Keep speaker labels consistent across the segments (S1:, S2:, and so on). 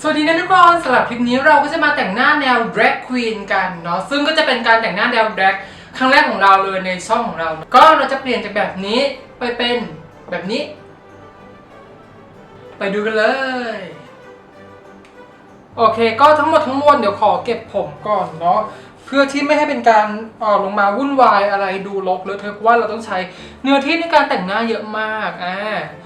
S1: สวัสดีนะทุกคนสำหรับคลิปนี้เราก็จะมาแต่งหน้าแนว drag queen กันเนาะซึ่งก็จะเป็นการแต่งหน้าแนว drag ครั้งแรกของเราเลยในช่องของเรา ก็เราจะเปลี่ยนจากแบบนี้ไปเป็นแบบนี้ ไปดูกันเลย โอเค ก็ทั้งหมดทั้งมวลเดี๋ยวขอเก็บผมก่อนเนาะ พื่อที่ไม่ให้เป็นการเออลงมาวุ่นวายอะไรดูรกเลอะเทอะเพราะว่าเราต้องใช้เนื้อที่ในการแต่งหน้าเยอะมากอ่า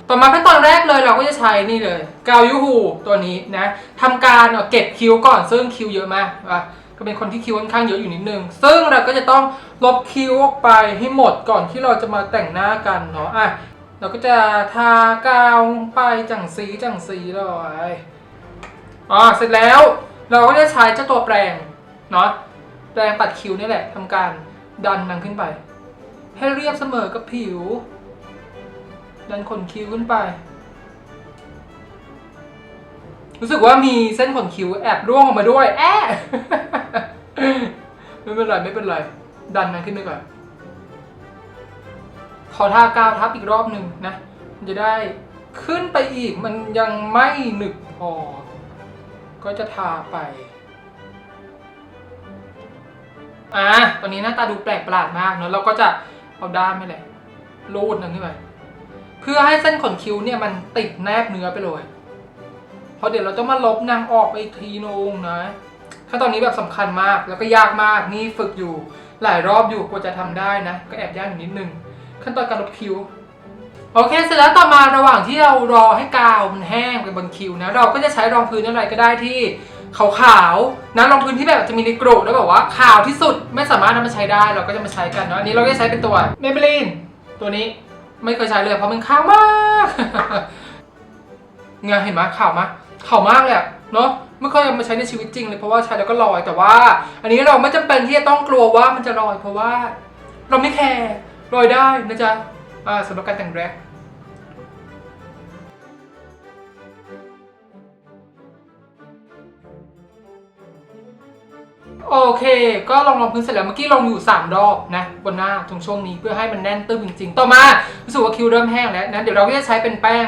S1: ต่อมาขั้นตอนแรกเลยเราก็จะใช้นี่เลยกาวยูฮูตัวนี้นะทำการเก็บคิ้วก่อนซึ่งคิ้วเยอะมากอะก็เป็นคนที่คิ้วค่อนข้างเยอะอยู่นิดนึง ซึ่งเราก็จะต้องลบคิ้วออกไปให้หมดก่อนที่เราจะมาแต่งหน้ากันเนาะอะเราก็จะทากาวลงไปจังสีจังสีเลยอ่าเสร็จแล้วเราก็จะใช้เจ้าตัวแปรงเนาะ แรงปัดคิ้วนี่แหละทำการดันมันขึ้นไป ให้เรียบเสมอกับผิว ดันขนคิ้วขึ้นไป รู้สึกว่ามีเส้นขนคิ้วแอบร่วงออกมาด้วย แอะไม่เป็นไรไม่เป็นไร ดันมันขึ้นไปก่อนขอทากาวทับอีกรอบหนึ่งนะมันจะได้ขึ้นไปอีกมันยังไม่หนึบพอ ก็จะทาไป อะตอนนี้หน้าตาดูแปลกประหลาดมากเนอะเราก็จะเอาด้ามนี่แหละรูดนั่นขึ้นไปเพื่อให้เส้นขนคิ้วเนี่ยมันติดแนบเนื้อไปเลยเพราะเดี๋ยวเราต้องมาลบนางออกไปอีกทีนึงนะขั้นตอนนี้แบบสำคัญมากแล้วก็ยากมากนี่ฝึกอยู่หลายรอบอยู่กว่าจะทำได้นะ ก็แอบยากอยู่นิดนึง ขั้นตอนการลบคิ้วโอเคเสร็จแล้วต่อมาระหว่างที่เรารอให้กาวมันแห้งไปบนคิ้วนะ เราก็จะใช้รองพื้นอะไรก็ได้ที่ ขาวๆนะรองพื้นที่แบบจะมีในกรุแล้วแบบว่าขาวที่สุดไม่สามารถนำมาใช้ได้เราก็จะมาใช้กันเนาะอันนี้เราก็จะใช้เป็นตัว Maybelline ตัวนี้ไม่เคยใช้เลยเพราะมันขาวมากเงาเห็นไหมขาวมากขาวมากเลยเนาะไม่เคยเอามาใช้ในชีวิตจริงเลยเพราะว่าใช้แล้วก็ลอยแต่ว่า อันนี้เราไม่จำเป็นที่จะต้องกลัวว่ามันจะลอยเพราะว่า เราไม่แคร์ลอยได้นะจ๊ะอ่าสำหรับการแต่งแรก โอเคก็ลองลองพื้นเสร็จแล้วเมื่อกี้ลองอยู่ 3 รอบนะบนหน้าตรงช่วงนี้เพื่อให้มันแน่นตึ้งจริงๆ ต่อมารู้สึกว่าคิ้วเริ่มแห้งแล้วนะเดี๋ยวเราก็จะใช้เป็นแป้ง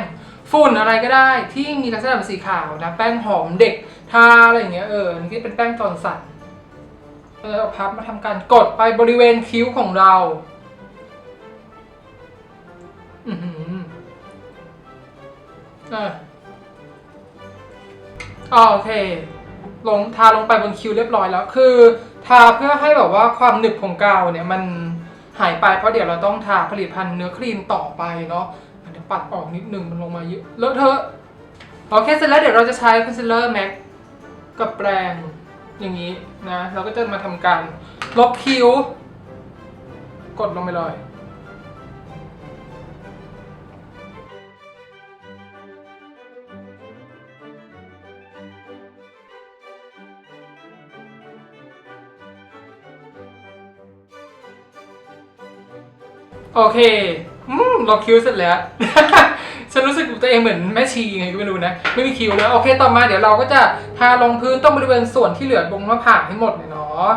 S1: ฝุ่นอะไรก็ได้ ที่มีลักษณะเป็นสีขาวนะแป้งหอมเด็กทาอะไรอย่างเงี้ยเออนี่เป็นแป้งจอนสันเออเอาพับมาทำการกดไปบริเวณคิ้วของเราอือหืออ่าโอเค ลงทาลงไปบนคิ้วเรียบร้อยแล้ว คือ ทาเพื่อให้แบบว่าความหนึบของกาวเนี่ยมันหายไปเพราะเดี๋ยวเราต้องทาผลิตภัณฑ์เนื้อครีมต่อไปเนาะเดี๋ยวปัดออกนิดนึงมันลงมาเยอะเลอะเทอะโอเคเสร็จแล้วเดี๋ยวเราจะใช้คอนซีลเลอร์แม็กกับแปรงอย่างนี้นะ เราก็จะมาทำการลบคิ้ว กดลงไปเลย โอเคอืมลบคิ้วเสร็จแล้ว ฉันรู้สึกตัวเองเหมือนแม่ชีไงก็ไม่รู้นะ ไม่มีคิ้วแล้วโอเคต่อมาเดี๋ยวเราก็จะทาลงพื้นตรงบริเวณส่วนที่เหลือตรงหน้าผากให้หมดเลยเนาะ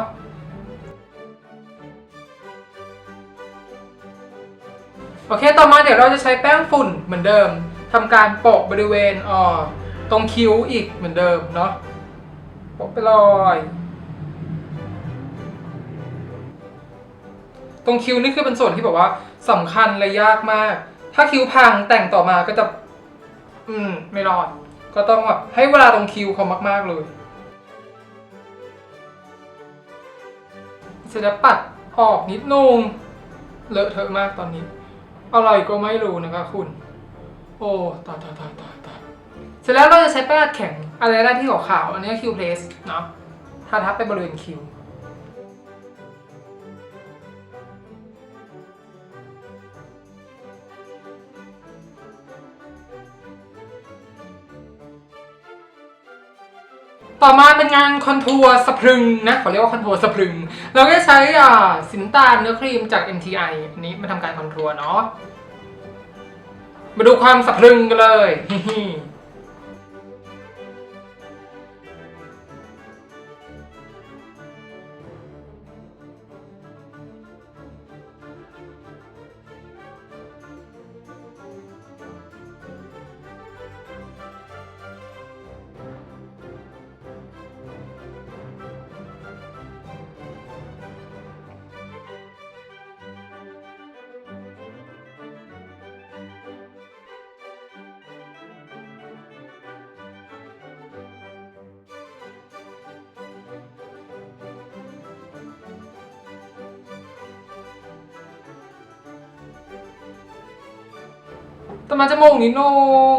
S1: โอเค ต่อมาเดี๋ยวเราจะใช้แป้งฝุ่นเหมือนเดิมทำการโปะบริเวณอ่อตรงคิ้วอีกเหมือนเดิมเนาะโปะไปเลยตรงคิ้วนี่คือเป็นส่วนที่แบบว่า สำคัญและยากมาก ถ้าคิ้วพังแต่งต่อมาก็จะ อืม ไม่รอด ก็ต้องแบบให้เวลาตรงคิ้วเขามากๆเลยเสร็จแล้วปัดออกนิดนึงเลอะเทอะมากตอนนี้ อะไรก็ไม่รู้นะคะคุณ โอ้ตายตายตายตายตายเสร็จแล้วเราจะใช้แป้งแข็งอะไรได้ที่ขาวๆอันนี้คิวเพลสเนาะทาทับไปบริเวณคิ้ว ต่อมาเป็นงานคอนทัวร์สะพรึงนะขอเรียกว่าคอนทัวร์สะพรึง เราก็ใช้อ่าสินตาลเนื้อครีมจาก MTI อันนี้มาทำการคอนทัวร์เนาะมาดูความสะพรึงกันเลย ฮิฮิต่อมาจมูกนิดนึง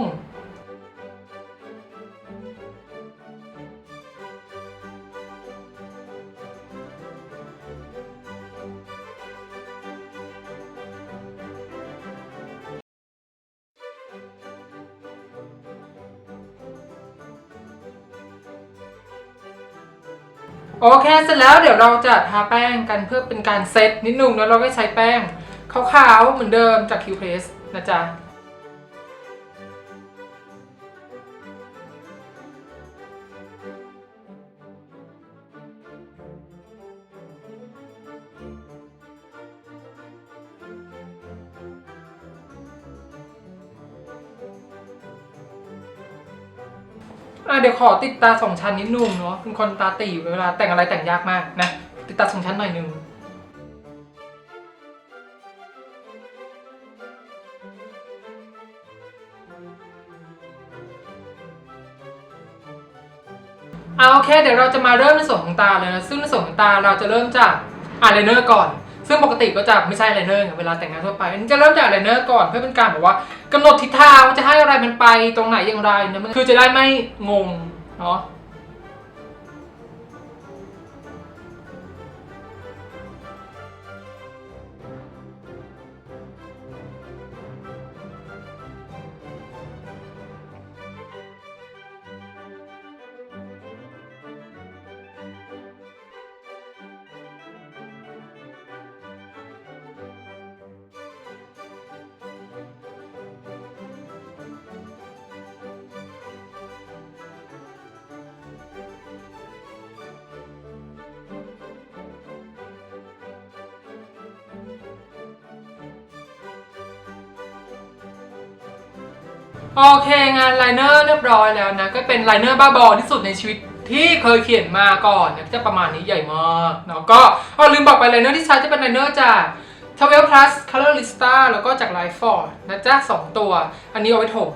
S1: โอเคเสร็จแล้วเดี๋ยวเราจะทาแป้งกันเพื่อเป็นการเซตนิดนึงแล้วเราก็ใช้แป้งขาวๆเหมือนเดิมจาก Q Press นะจ๊ะ เดี๋ยวขอติดตาสองชั้นนิดนึงเนาะเป็นคนตาตีอยู่เวลาแต่งอะไรแต่งยากมากนะ ติดตาสองชั้นหน่อยนึงเอาโอเคเดี๋ยวเราจะมาเริ่มในส่วนของตาเลยนะซึ่งในส่วนของตาเราจะเริ่มจากอายไลเนอร์ก่อน ซึ่งปกติก็จะไม่ใช่ไลเนอร์เวลาแต่งงานทั่วไปอันจะเริ่มจากไลเนอร์ก่อนเพื่อเป็นการแบบว่ากำหนดทิศทางว่าจะให้อะไรมันไปตรงไหนอย่างไรนะคือจะได้ไม่งงเนาะ โอเคงานไลเนอร์เรียบร้อยแล้วนะ ก็เป็นไลเนอร์บ้าบอที่สุดในชีวิตที่เคยเขียนมาก่อนนะจะประมาณนี้ใหญ่มากเนาะก็อ๋อลืมบอกไปไลเนอร์ที่ใช้จะเป็นไลเนอร์จาก t w e l Plus Colorista แล้วก็จาก Life Ford นะจ๊ะสองตัว อันนี้เอาไว้ถม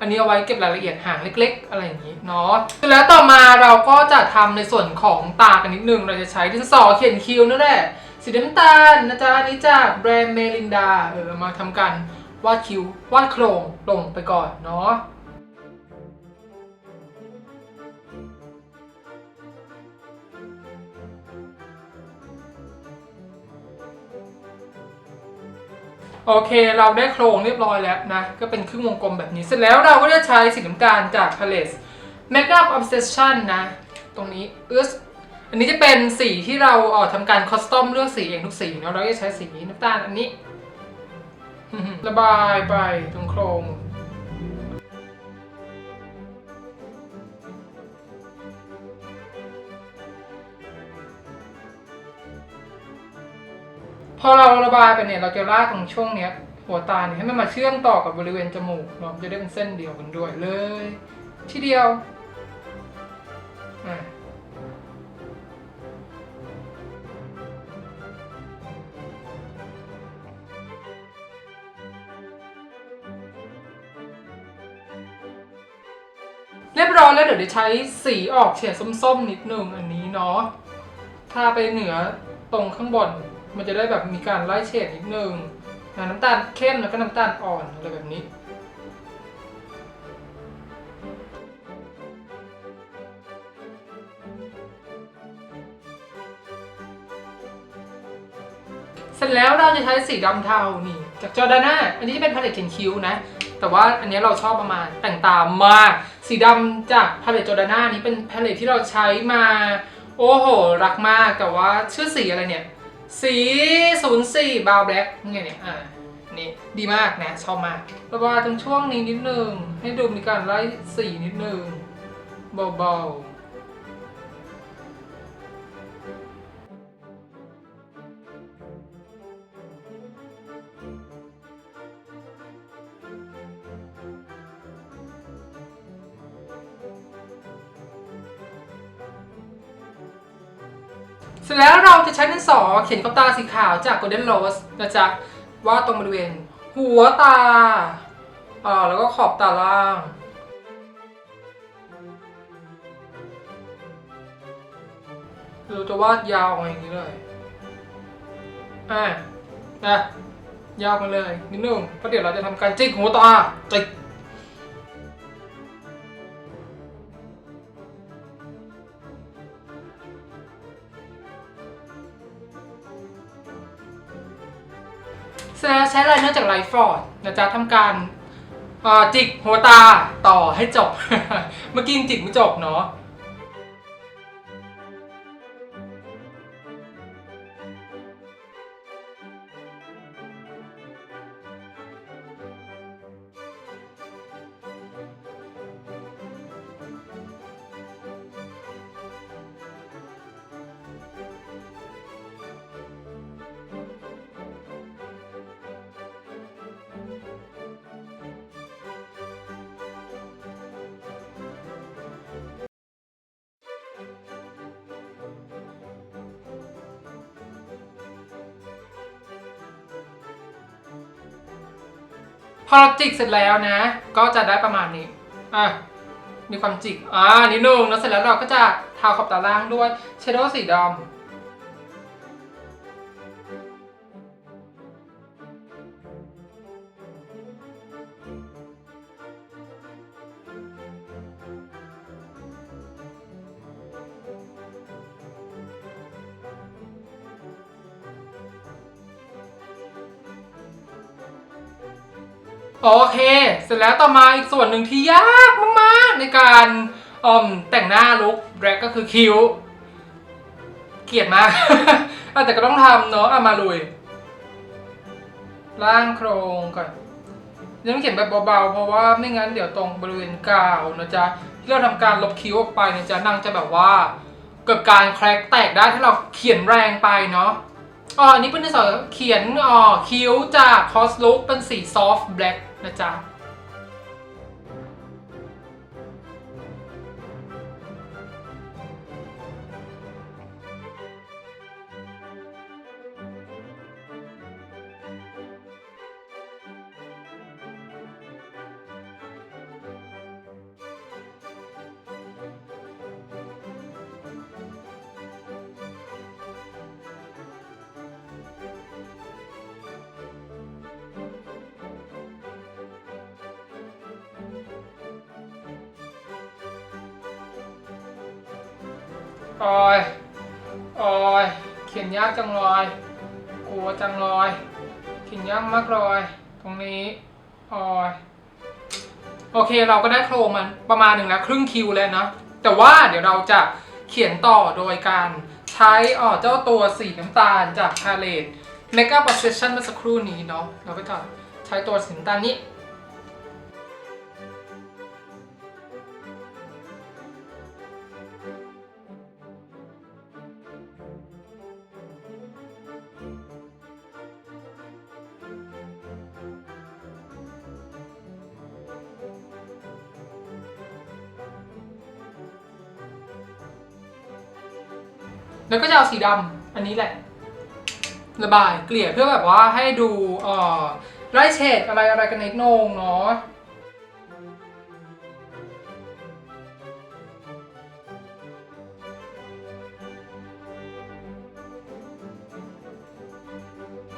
S1: อันนี้เอาไว้เก็บรายละเอียดหางเล็ก ๆ อะไรอย่างนี้เนาะแล้วต่อมาเราก็จะทำในส่วนของตากันนิดนึง เราจะใช้ดินสอเขียนคิ้วนั่นแหละสีน้ำตาลนะจ๊ะอันนี้จากแบรนด์เมลินดาเออมาทำการ วาดคิ้ววาดโครงลงไปก่อนเนาะโอเค เราได้โครงเรียบร้อยแล้วนะ ก็เป็นครึ่งวงกลมแบบนี้ เสร็จแล้วเราก็จะใช้สีน้ำตาลจาก Palette Makeup Obsession นะ ตรงนี้อึสอันนี้จะเป็นสีที่เราเออทำการคอสตอมเลือกสีเองทุกสีเนาะ เราจะใช้สีน้ำตาลอันนี้ ระบายไปตรงโครงพอเราระบายไปเนี่ยเราจะลากตรงช่วงเนี้ย หัวตาเนี่ยให้มันมาเชื่อมต่อกับบริเวณจมูกเราจะได้เป็นเส้นเดียวกันด้วยเลย ทีเดียวอะ ร้อยแล้วเดี๋ยวจะใช้สีออกเฉดส้มๆนิดนึงอันนี้เนาะทาไปเหนือตรงข้างบน มันจะได้แบบมีการไล่เฉดนิดนึงนะน้ำตาลเข้มแล้วก็น้ำตาลอ่อนอะไรแบบนี้เสร็จแล้วเราจะใช้สีดำเทานี่ จากจอร์ดาน่าอันนี้จะเป็นพาเลตเขียนคิ้วนะ แต่ว่าอันนี้เราชอบประมาณแต่งตามมาก สีดำจากพาเลตจอร์ดาน่านี้เป็นพาเลตที่เราใช้มา โอ้โห รักมากแต่ว่าชื่อสีอะไรเนี่ย สี04บาวแบล็กไงเนี่ยอ่านี่ดีมากนะ ชอบมากระบายตรงช่วงนี้นิดนึง ให้ดูมีการไล่สีนิดนึงเบาๆ เสร็จแล้วเราจะใช้ดินสอเขียนขอบตาสีขาวจาก Golden Rose นะจ๊ะวาดตรงบริเวณ หัวตาอ่าแล้วก็ขอบตาล่างเราจะวาดยาวออกมาอย่างนี้เลยอะนะยาวมาเลยนิดนึงเพราะเดี๋ยวเราจะทำการจิกหัวตาจิก ใช้ไลเนอร์จากไลฟ์ฟอร์ดนะจ๊ะทำการจิกหัวตาต่อให้จบ เมื่อกี้จิกไม่จบเนาะ พอเราจิกเสร็จแล้วนะ ก็จะได้ประมาณนี้อะมีความจิกอ่านิดนึงแล้วเสร็จแล้วเราก็จะทาขอบตาล่างด้วยเชโดว์สีดำ โอเค เสร็จแล้วต่อมาอีกส่วนหนึ่งที่ยากมากๆ ในการอมแต่งหน้าลุคแบล็กก็คือคิ้ว เกลียดมาก แต่ก็ต้องทำเนาะมาลุย ล่างโครงก่อนยังเขียนแบบเบาๆ เพราะว่าไม่งั้นเดี๋ยวตรงบริเวณกาวนะจ๊ะที่เราทำการลบคิ้วออกไปนะจ๊ะนางจะแบบว่าเกิดการแครกแตกได้ถ้าเราเขียนแรงไปเนาะอ๋อนนี้เป็นในส่วนเขียนอ๋อคิ้วจากคอสลุกเป็นสีซอฟต์แบล็ก นะจ๊ะ โอ้ยโอ้ยเขียนยากจังเลยกลัวจังเลยเขียนยากมากเลยตรงนี้โอ้ยโอเคเราก็ได้โครงมันประมาณหนึ่งแล้วครึ่งคิวแล้วนะแต่ว่าเดี๋ยวเราจะเขียนต่อโดยการใช้อ๋อเจ้าตัวสีน้ำตาลจากพาเลต Makeup Obsession เมื่อสักครู่นี้เนาะเราก็จะใช้ตัวสีน้ำตาลนี้ แล้วก็จะเอาสีดำอันนี้แหละ ระบายเกลี่ยเพื่อแบบว่าให้ดูเอ่อไล่เฉดอะไรอะไรกันนิดนึงเนาะ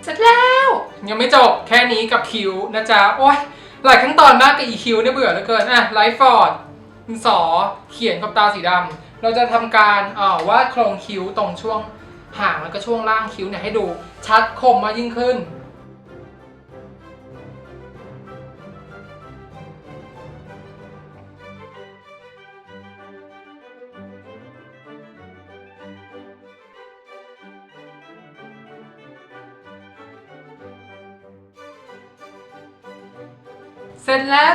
S1: เสร็จแล้ว ยังไม่จบแค่นี้กับคิวนะจ๊ะ โอ้ยหลายขั้นตอนมากกับอีคิวเนี่ยเบื่อเหลือเกินอะไลฟ์ฟอร์ดดินสอเขียนกับตาสีดำ เราจะทำการวาดโครงคิ้วตรงช่วงหางแล้วก็ช่วงล่างคิ้วเนี่ยให้ดูชัดคมมากยิ่งขึ้น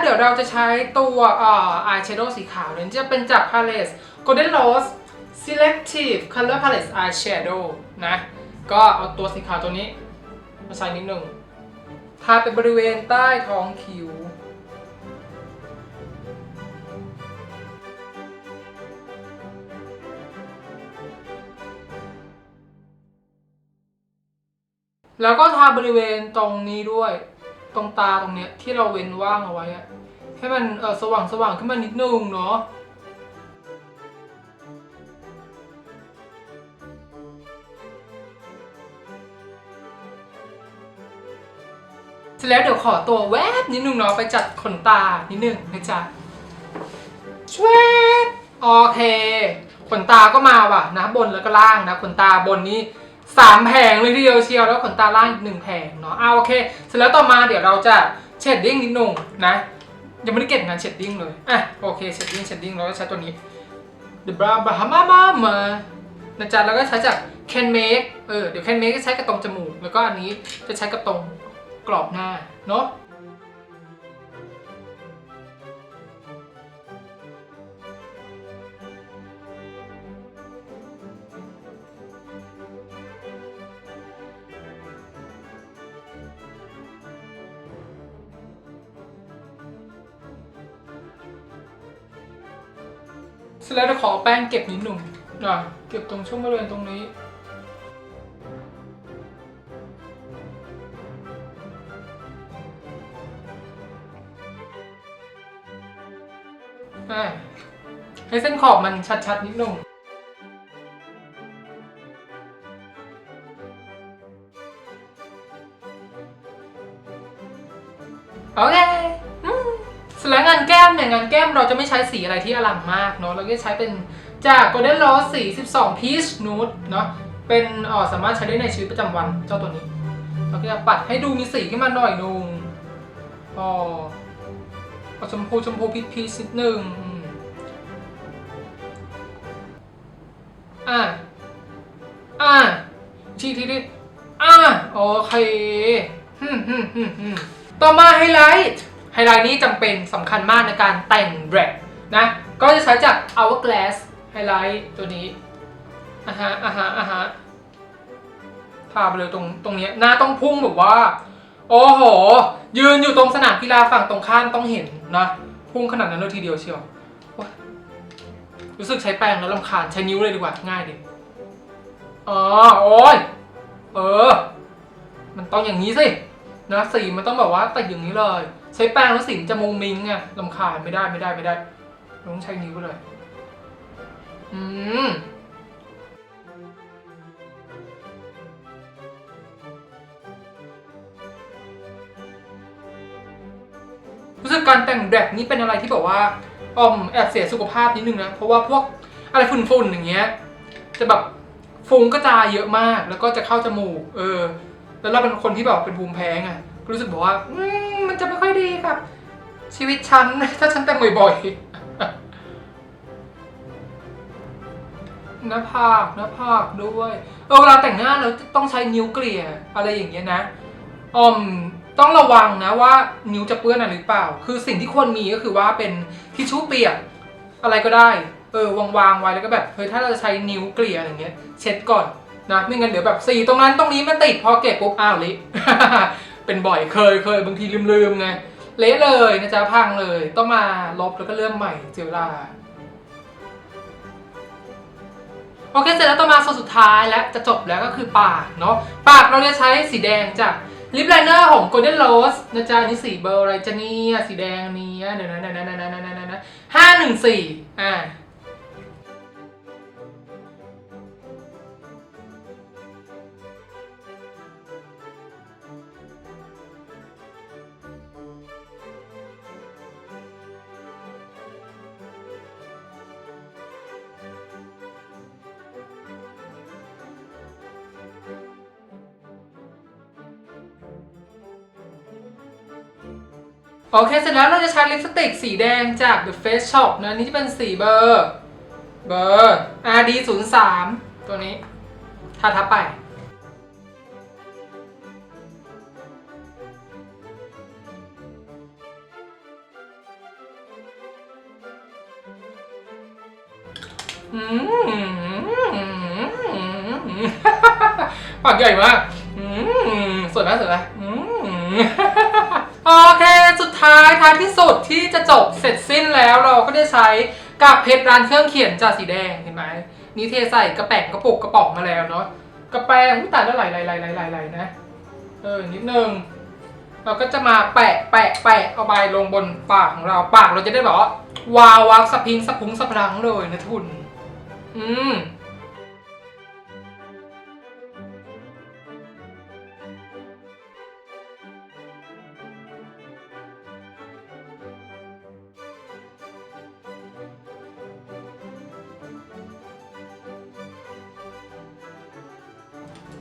S1: เดี๋ยวเราจะใช้ตัวอ่อ eyeshadow สีขาวเนี่ยจะเป็นจาก palette golden rose selective color palette eyeshadow นะ ก็เอาตัวสีขาวตัวนี้ มาใช้นิดหนึ่งทาเป็นบริเวณใต้ท้องคิ้วแล้วก็ทาบริเวณตรงนี้ด้วย ตรงตาตรงเนี้ยที่เราเว้นว่างเอาไว้อะให้มันเออสว่างสว่างขึ้นมานิดนึงเนาะเสร็จแล้วเดี๋ยวขอตัวแวบนิดนึงเนาะไปจัดขนตานิดนึงนะจ๊ะชวบโอเค ขนตาก็มาว่ะนะบนแล้วก็ล่างนะขนตาบนนี้ สามแผงเลยทีเดียวเชียวแล้วขนตาล่างอีกหนึ่งแผงเนาะเอาโอเค เสร็จแล้วต่อมาเดี๋ยวเราจะเชดดิ้งนิดนึงนะยังไม่ได้เก็บงานเชดดิ้งเลยอะโอเคเชดดิ้งเชดดิ้งเราก็ใช้ตัวนี้ The Bra Bahama Mama นะจ๊ะแล้วก็ใช้จาก Can Make เออเดี๋ยว Can Make จะใช้กับตรงจมูก แล้วก็อันนี้จะใช้กับตรงกรอบหน้าเนาะ เสร็จแล้วจะขอเอแป้งเก็บนิดหนึ่งอะเก็บตรงช่วงบริเวณตรงนี้ให้เส้นขอบมันชัดๆนิดหนึ่ง เนี่ยงานแก้มเราจะไม่ใช้สีอะไรที่อลังมากเนาะเราก็ใช้เป็นจาก Golden Rose สี 12 Peach Nude เนาะเป็นอ๋อสามารถใช้ได้ในชีวิตประจำวันเจ้าตัวนี้ เราก็จะปัดให้ดูมีสีขึ้นมาหน่อยนึงอ๋อเอชมพูชมพูพีชพีชนิดนึงอะอะทีทีทีอะโอเคฮึมฮึมฮึมฮึมต่อมาไฮไลท์ ไฮไลท์นี้จำเป็นสำคัญมากในการแต่งแบรดนะ ก็จะใช้จาก Hourglass ไฮไลท์ตัวนี้อะฮะอะฮะอะฮะพาไปเลยตรงตรงเนี้ยหน้าต้องพุ่งแบบว่า โอ้โห ยืนอยู่ตรงสนามกีฬาฝั่งตรงข้ามต้องเห็นนะพุ่งขนาดนั้นเลยทีเดียวเชียวรู้สึกใช้แป้งแล้วลำคาญใช้นิ้วเลยดีกว่าง่ายดีอ๋อโอ้ยเออ มันต้องอย่างนี้สินะสีมันต้องแบบว่าแติดอย่างนี้เลย ใช้แป้งแล้วสีมันจะมุงมิงไงลำคาญไม่ได้ไม่ได้ไม่ได้ต้องใช้นิ้วเลยอืมรู้สึกการแต่งแดกนี้เป็นอะไรที่แบบว่าอมแอบเสียสุขภาพนิดนึงนะ เพราะว่าพวกอะไรฝุ่นๆอย่างเงี้ย จะแบบฟุ้งกระจายเยอะมาก แล้วก็จะเข้าจมูก เออ แล้วเราเป็นคนที่แบบเป็นภูมิแพ้ไง รู้สึกบอกว่ามันจะไม่ค่อยดีกับ ชีวิตฉัน ถ้าฉันแต่งบ่อยๆหน้าผากหน้าผากด้วยเออเวลาแต่งหน้าเราต้องใช้นิ้วเกลี่ยอะไรอย่างเงี้ยนะอมต้องระวังนะว่านิ้วจะเปื้อนอะไรหรือเปล่า คือสิ่งที่ควรมีก็คือว่าเป็นทิชชู่เปียกอะไรก็ได้ เออวางวางๆไว้แล้วก็แบบเฮ้ยถ้าเราจะใช้นิ้วเกลี่ยอะไรเงี้ย เช็ดก่อนนะไม่งั้นเดี๋ยวแบบสีตรงนั้นตรงนี้มันติดพอเก็บปุ๊บอ้าวเละ เป็นบ่อยเคยเคยบางทีลืมๆไงเละเลยนะจ๊ะพังเลย ต้องมาลบแล้วก็เริ่มใหม่เสียเวลาโอเคเสร็จแล้วต่อมาส่วนสุดท้ายและจะจบแล้วก็คือปากเนาะปากเราจะใช้สีแดงจากลิปไลเนอร์ของ Golden Rose นะจ๊ะนี่สีเบอร์อะไรจะเนี่ยสีแดงนี้เดี๋ยวนะเดี๋ยวนะเดี๋ยวนะเดี๋ยวนะเดี๋ยวนะห้าหนึ่งสี่อ่า โอเค เสร็จแล้วเราจะใช้ลิปสติกสีแดงจาก The Face Shop นะนี่จะเป็นสีเบอร์เบอร์ RD 0 3 ตัวนี้ทาทับไป ปากใหญ่มากสวยไหมสวยไหม อืมโอเค สุดท้ายท้ายที่สุดที่จะจบเสร็จสิ้นแล้วเราก็ได้ใช้กับเพชรร้านเครื่องเขียนจากสีแดงเห็นไหมนี่เทใส่กระแป๋งกระปุกกระป๋องมาแล้วเนาะกระแป้งอุ๊ยตายแล้วไหลไหลไหลไหลไหลไหลนะเออนิดนึงเราก็จะมาแปะแปะแปะเอาไปลงบนปากของเราปากเราจะได้แบบว่าวาววับสะพิงสะพุงสะพรังเลยนะทุน อืม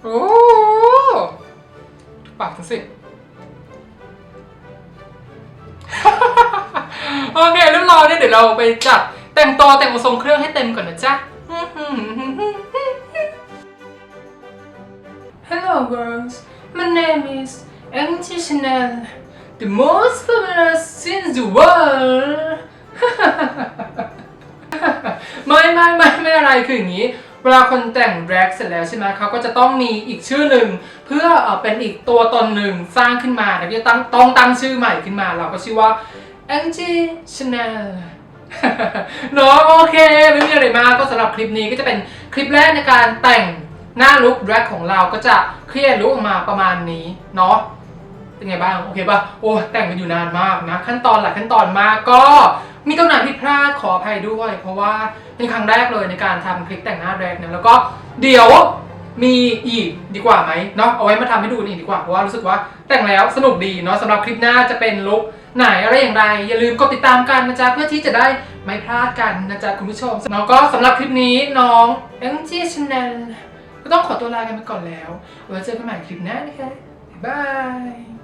S1: โอ้ถูกปากทั้งสิ โอเคเรียบร้อเนี่ยเดี๋ยวเราไปจัดแต่งตัวแต่งองค์ทรงเครื่องให้เต็มก่อนนะจ๊ะ Hello girls, my name is Angie Chanel, the most famous in the world ไม่ไม่ไม่ไม่อะไรคืออย่างนี้ เวลาคนแต่งแร็กเสร็จแล้วใช่ไหมเขาก็จะต้องมีอีกชื่อหนึ่งเพื่อเป็นอีกตัวตนหนึ่งสร้างขึ้นมาแล้วก็จะตั้งต้องตั้งชื่อใหม่ขึ้นมา เราก็ชื่อว่า Angie Chanel เนาะโอเคไม่มีอะไรมากก็สำหรับคลิปนี้ก็จะเป็นคลิปแรกในการแต่งหน้าลุคแร็กของเราก็จะเคลียร์ลุคออกมาประมาณนี้เนาะเป็นไงบ้าง โอเคป่ะ โอ้แต่งกันอยู่นานมากนะ ขั้นตอนหลายขั้นตอนมากก็ มีตรงไหนผิดพลาดขออภัยด้วย เพราะว่าเป็นครั้งแรกเลยในการทำคลิปแต่งหน้าแรกนะแล้วก็เดี๋ยวมีอีกดีกว่าไหมเนาะเอาไว้มาทำให้ดูกันอีกดีกว่าเพราะว่ารู้สึกว่าแต่งแล้วสนุกดีเนาะสำหรับคลิปหน้าจะเป็นลุคไหนอะไรอย่างไร อย่าลืมกดติดตามกันนะจ๊ะเพื่อที่จะได้ไม่พลาดกันนะจ๊ะคุณผู้ชมแล้วก็สำหรับคลิปนี้น้องเอ็มจีชแนลก็ต้องขอตัวลากันไปก่อนแล้วไว้เจอกันใหม่คลิปหน้านะคะบ๊ายบาย